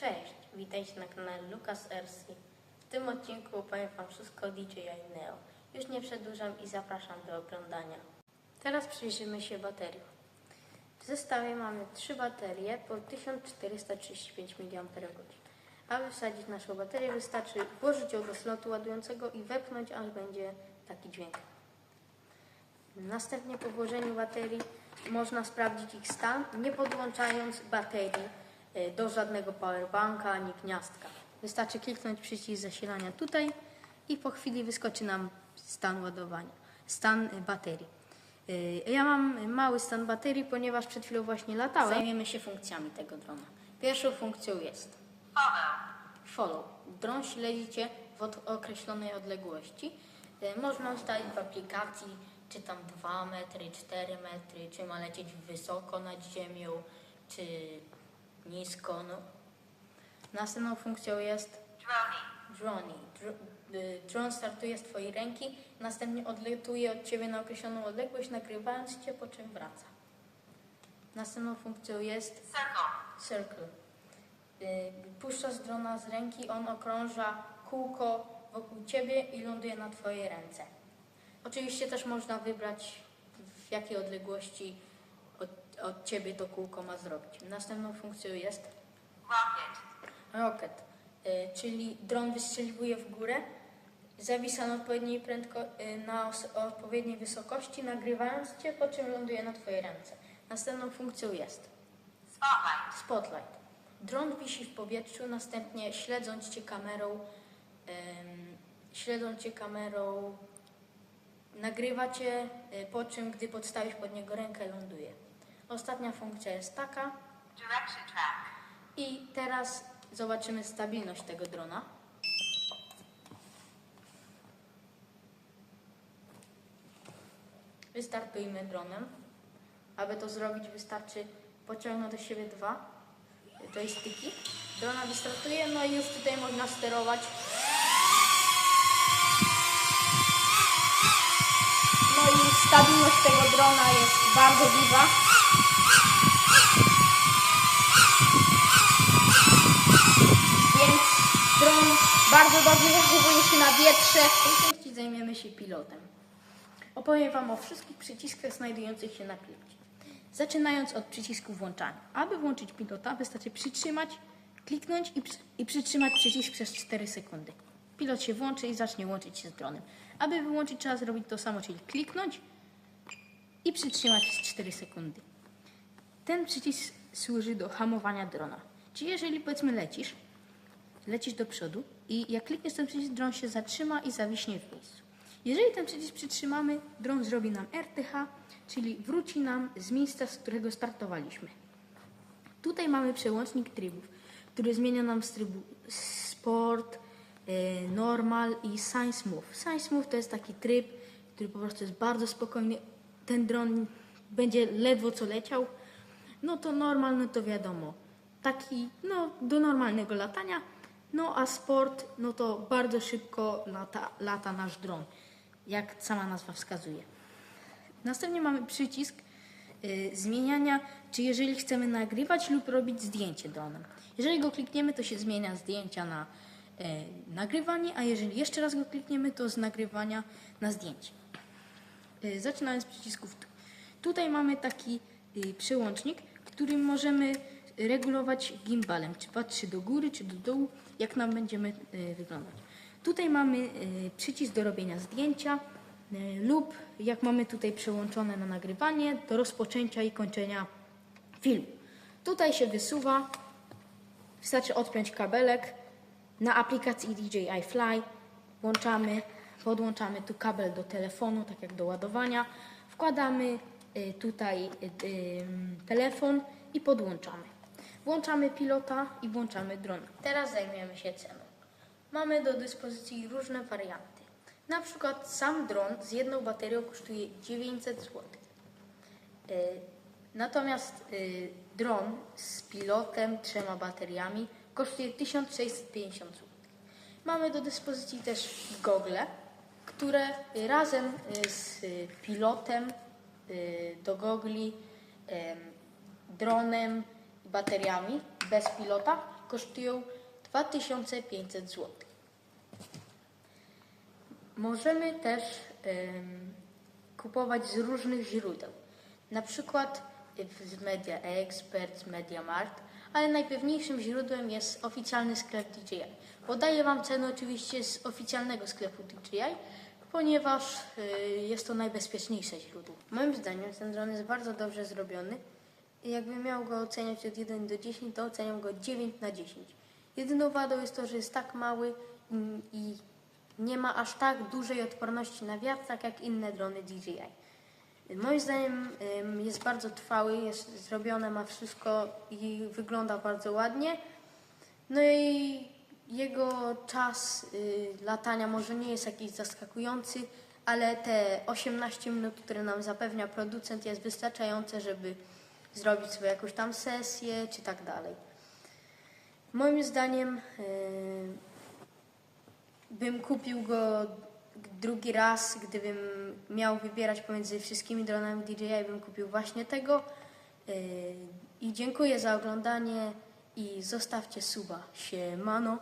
Cześć, witajcie na kanale Lucas RC. W tym odcinku opowiem Wam wszystko o DJI Neo. Już nie przedłużam i zapraszam do oglądania. Teraz przyjrzymy się bateriom. W zestawie mamy trzy baterie po 1435 mAh. Aby wsadzić naszą baterię wystarczy włożyć ją do slotu ładującego i wepchnąć, aż będzie taki dźwięk. Następnie po włożeniu baterii można sprawdzić ich stan, nie podłączając baterii do żadnego powerbanka ani gniazdka. Wystarczy kliknąć przycisk zasilania tutaj i po chwili wyskoczy nam stan ładowania, stan y, baterii. Y, Ja mam mały stan baterii, ponieważ przed chwilą właśnie latałem. Zajmiemy się funkcjami tego drona. Pierwszą funkcją jest follow. Dron śledzicie w określonej odległości. Y, Można ustalić w aplikacji, czy tam 2 metry, 4 metry, czy ma lecieć wysoko nad ziemią, czy nisko. No. Następną funkcją jest drone. Dr- y, Dron startuje z Twojej ręki, następnie odlatuje od Ciebie na określoną odległość, nagrywając Cię, po czym wraca. Następną funkcją jest circle. Y, Puszczasz drona z ręki, on okrąża kółko wokół ciebie i ląduje na twojej ręce. Oczywiście też można wybrać w jakiej odległości od, ciebie to kółko ma zrobić. Następną funkcją jest rocket, y, czyli dron wystrzeliwuje w górę, zawisa na odpowiedniej, prędko, y, na odpowiedniej wysokości, nagrywając cię, po czym ląduje na twojej ręce. Następną funkcją jest Spotlight. Dron wisi w powietrzu, następnie śledząc cię kamerą, em, śledząc cię kamerą, nagrywa cię, y, po czym, gdy podstawisz pod niego rękę, ląduje. Ostatnia funkcja jest taka i teraz zobaczymy stabilność tego drona. Wystartujmy dronem. Aby to zrobić wystarczy pociągnąć do siebie dwa joysticki. Drona wystartuje, no i już tutaj można sterować. No i stabilność tego drona jest bardzo duża. Więc dron bardzo dobrze zachowuje się na wietrze. W tej części zajmiemy się pilotem. Opowiem Wam o wszystkich przyciskach znajdujących się na pilocie. Zaczynając od przycisku włączania. Aby włączyć pilota, wystarczy przytrzymać, kliknąć i, przy, i przytrzymać przycisk przez 4 sekundy. Pilot się włączy i zacznie łączyć się z dronem. Aby wyłączyć, trzeba zrobić to samo, czyli kliknąć i przytrzymać przez 4 sekundy. Ten przycisk służy do hamowania drona. Czyli jeżeli powiedzmy lecisz, lecisz do przodu i jak klikniesz ten przycisk, dron się zatrzyma i zawiśnie w miejscu. Jeżeli ten przycisk przytrzymamy, dron zrobi nam RTH, czyli wróci nam z miejsca, z którego startowaliśmy. Tutaj mamy przełącznik trybów, który zmienia nam z trybu sport, e, normal i science move. Science move to jest taki tryb, który po prostu jest bardzo spokojny. Ten dron będzie ledwo co leciał. No to normal, no to wiadomo. Taki, no do normalnego latania. No a sport, no to bardzo szybko lata, lata nasz dron, jak sama nazwa wskazuje. Następnie mamy przycisk y, zmieniania, czy jeżeli chcemy nagrywać lub robić zdjęcie dronem. Jeżeli go klikniemy, to się zmienia zdjęcia na y, nagrywanie, a jeżeli jeszcze raz go klikniemy, to z nagrywania na zdjęcie. Y, Zaczynając z przycisków tu. Tutaj mamy taki przełącznik, którym możemy regulować gimbalem, czy patrzy do góry, czy do dołu, jak nam będziemy y, wyglądać. Tutaj mamy y, przycisk do robienia zdjęcia y, lub jak mamy tutaj przełączone na nagrywanie, do rozpoczęcia i kończenia filmu. Tutaj się wysuwa, wystarczy odpiąć kabelek. Na aplikacji DJI Fly włączamy, podłączamy tu kabel do telefonu, tak jak do ładowania. Wkładamy y, tutaj y, y, telefon i podłączamy. Włączamy pilota i włączamy drona. Teraz zajmiemy się ceną. Mamy do dyspozycji różne warianty. Na przykład sam dron z jedną baterią kosztuje 900 zł. Y, Natomiast y, dron z pilotem, trzema bateriami kosztuje 1650 zł. Mamy do dyspozycji też gogle, które y, razem y, z y, pilotem y, do gogli, em, dronem, bateriami bez pilota kosztują 2500 zł. Możemy też kupować z różnych źródeł, na przykład z Media Expert, z Media Mart, ale najpewniejszym źródłem jest oficjalny sklep DJI. Podaję Wam cenę oczywiście z oficjalnego sklepu DJI, ponieważ y, jest to najbezpieczniejsze źródło. Moim zdaniem ten dron jest bardzo dobrze zrobiony i jakbym miał go oceniać od 1 do 10, to oceniam go 9 na 10. Jedyną wadą jest to, że jest tak mały i nie ma aż tak dużej odporności na wiatr, tak jak inne drony DJI. Moim zdaniem jest bardzo trwały, jest zrobione, ma wszystko i wygląda bardzo ładnie. No i jego czas y, latania może nie jest jakiś zaskakujący, ale te 18 minut, które nam zapewnia producent jest wystarczające, żeby zrobić sobie jakąś tam sesję czy tak dalej. Moim zdaniem y, bym kupił go drugi raz, gdybym miał wybierać pomiędzy wszystkimi dronami DJI, bym kupił właśnie tego. Yy, I dziękuję za oglądanie i zostawcie suba. Siemano.